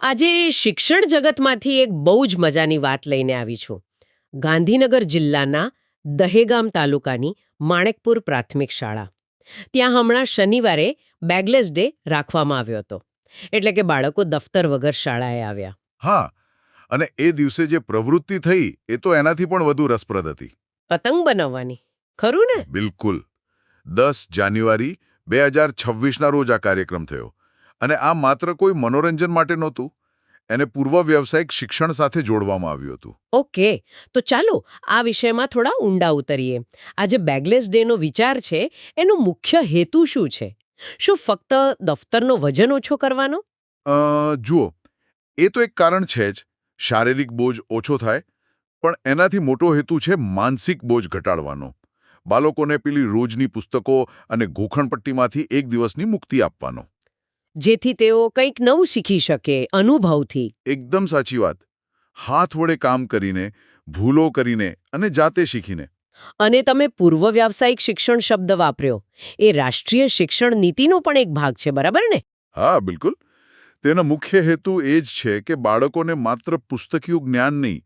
આજે શિક્ષણ જગતમાંથી એક બહુ જ મજાની વાત લઈને આવી છું. ગાંધીનગર જિલ્લાના દહેગામ તાલુકાની માણેકપુર પ્રાથમિક શાળા. ત્યાં હમણાં શનિવારે બેગલેસ ડે રાખવામાં આવ્યો હતો. એટલે કે બાળકો દફતર વગર શાળાએ આવ્યા. હા અને એ દિવસે જે પ્રવૃત્તિ થઈ એ તો એનાથી પણ વધુ રસપ્રદ હતી. પતંગ બનાવવાની. ખરું ને? બિલકુલ. દસ જાન્યુઆરી બે હજાર છવ્વીસના રોજ આ કાર્યક્રમ થયો. અને આ માત્ર કોઈ મનોરંજન માટે નહોતું. એને પૂર્વ વ્યવસાયિક શિક્ષણ સાથે જોડવામાં આવ્યું હતું. ઓકે તો ચાલો આ વિષયમાં થોડા ઊંડા ઉતરીએ. આજે બેગલેસ ડેનો વિચાર છે એનો મુખ્ય હેતુ શું છે? શું ફક્ત દફતરનો વજન ઓછો કરવાનો? જુઓ એ તો એક કારણ છે જ શારીરિક બોજ ઓછો થાય પણ એનાથી મોટો હેતુ છે માનસિક બોજ ઘટાડવાનો. બાળકોને પેલી રોજની પુસ્તકો અને ગોખણપટ્ટીમાંથી એક દિવસની મુક્તિ આપવાનો. જેથી તેઓ કંઈક નવું શીખી શકે અનુભવથી. એકદમ સાચી વાત. હાથ વડે કામ કરીને ભૂલો કરીને અને જાતે શીખીને. અને તમે પૂર્વ વ્યાવસાયિક શિક્ષણ શબ્દ વાપર્યો. એ રાષ્ટ્રીય શિક્ષણ નીતિનો પણ એક ભાગ છે બરાબર ને? હા બિલકુલ. તેનો મુખ્ય હેતુ એ જ છે કે બાળકોને માત્ર પુસ્તકીય જ્ઞાન નહીં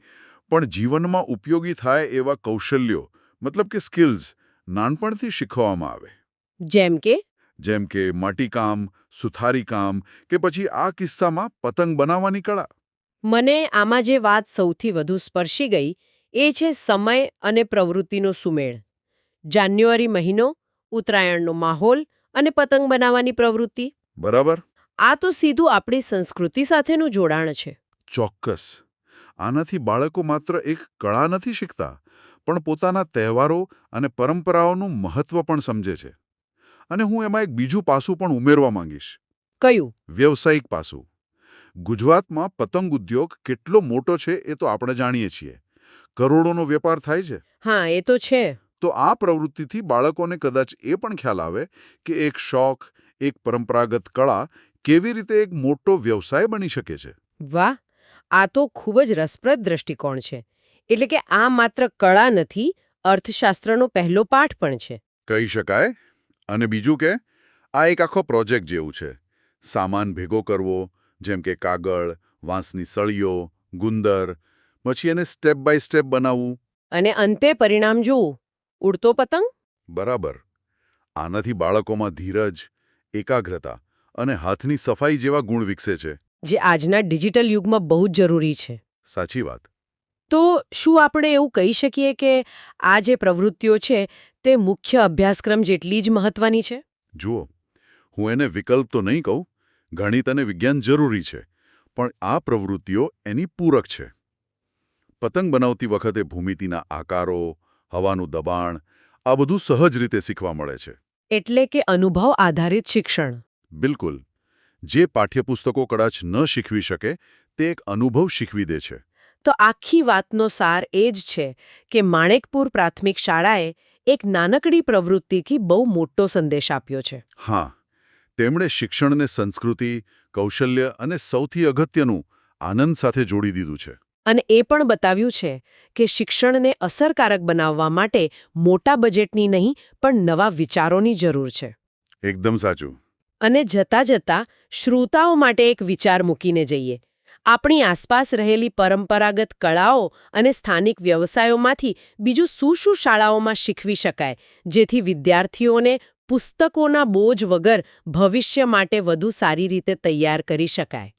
પણ જીવનમાં ઉપયોગી થાય એવા કૌશલ્યો મતલબ કે સ્કિલ્સ નાનપણથી શીખવવામાં આવે. જેમ કે? જેમ કે માટીકામ સુથારીકામ કે પછી આ કિસ્સામાં પતંગ બનાવવાની કળા. મને આમાં જે વાત સૌથી વધુ સ્પર્શી ગઈ એ છે સમય અને પ્રવૃત્તિનો સુમેળ. જાન્યુઆરી મહિનો ઉત્તરાયણનો માહોલ અને પતંગ બનાવવાની પ્રવૃત્તિ. બરાબર. આ તો સીધું આપણી સંસ્કૃતિ સાથેનું જોડાણ છે. ચોક્કસ. આનાથી બાળકો માત્ર એક કળા નથી શીખતા પણ પોતાના તહેવારો અને પરંપરાઓનું મહત્વ પણ સમજે છે. અને હું એમાં એક બીજું પાસું પણ ઉમેરવા માંગીશ. કયું? વ્યવસાયિક પાસું. ગુજરાતમાં પતંગ ઉદ્યોગ કેટલો મોટો છે એ તો આપણે જાણીએ છીએ. કરોડોનો વેપાર થાય છે. હા એ તો છે. તો આ પ્રવૃત્તિથી બાળકોને કદાચ એ પણ ખ્યાલ આવે કે એક શોખ એક પરંપરાગત કળા કેવી રીતે એક મોટો વ્યવસાય બની શકે છે. વાહ! આ તો ખૂબ જ રસપ્રદ દ્રષ્ટિકોણ છે. એટલે કે આ માત્ર કળા નથી અર્થશાસ્ત્રનો પહેલો પાઠ પણ છે. કહી શકાય? અને બીજું કે આ એક આખો પ્રોજેક્ટ જેવું છે. સામાન ભેગો કરવો જેમ કે કાગળ વાંસની સળીઓ ગુંદર પછી એને સ્ટેપ બાય સ્ટેપ બનાવવું. અને અંતે પરિણામ જોવું ઉડતો પતંગ? બરાબર. આનાથી બાળકોમાં ધીરજ એકાગ્રતા અને હાથની સફાઈ જેવા ગુણ વિકસે છે. જે આજના ડિજિટલ યુગમાં બહુ જ જરૂરી છે. સાચી વાત. તો શું આપણે એવું કહી શકીએ કે આ જે પ્રવૃત્તિઓ છે તે મુખ્ય અભ્યાસક્રમ જેટલી જ મહત્વની છે? જુઓ હું એને વિકલ્પ તો નહીં કહું ગણિત અને વિજ્ઞાન જરૂરી છે પણ આ પ્રવૃત્તિઓ એની પૂરક છે. પતંગ બનાવતી વખતે ભૂમિતિના આકારો હવાનું દબાણ આ બધું સહજ રીતે શીખવા મળે છે. એટલે કે અનુભવ આધારિત શિક્ષણ. બિલકુલ. જે પાઠ્યપુસ્તકો કદાચ ન શીખવી શકે તે એક અનુભવ શીખવી દે છે. તો આખી વાતનો સાર એ જ છે કે માણેકપુર પ્રાથમિક શાળાએ એક નાનકડી પ્રવૃત્તિથી બહુ મોટો સંદેશ આપ્યો છે. હા તેમણે શિક્ષણને સંસ્કૃતિ કૌશલ્ય અને સૌથી અગત્યનું આનંદ સાથે જોડી દીધું છે. અને એ પણ બતાવ્યું છે કે શિક્ષણને અસરકારક બનાવવા માટે મોટા બજેટની નહીં પણ નવા વિચારોની જરૂર છે. એકદમ સાચું. અને જતા જતા શ્રોતાઓ માટે એક વિચાર મૂકીને જઈએ. આપણી આસપાસ રહેલી પરંપરાગત કળાઓ અને સ્થાનિક વ્યવસાયોમાંથી બીજું શું શું શાળાઓમાં શીખવી શકાય, જેથી વિદ્યાર્થીઓને પુસ્તકોના બોજ વગર ભવિષ્ય માટે વધુ સારી રીતે તૈયાર કરી શકાય.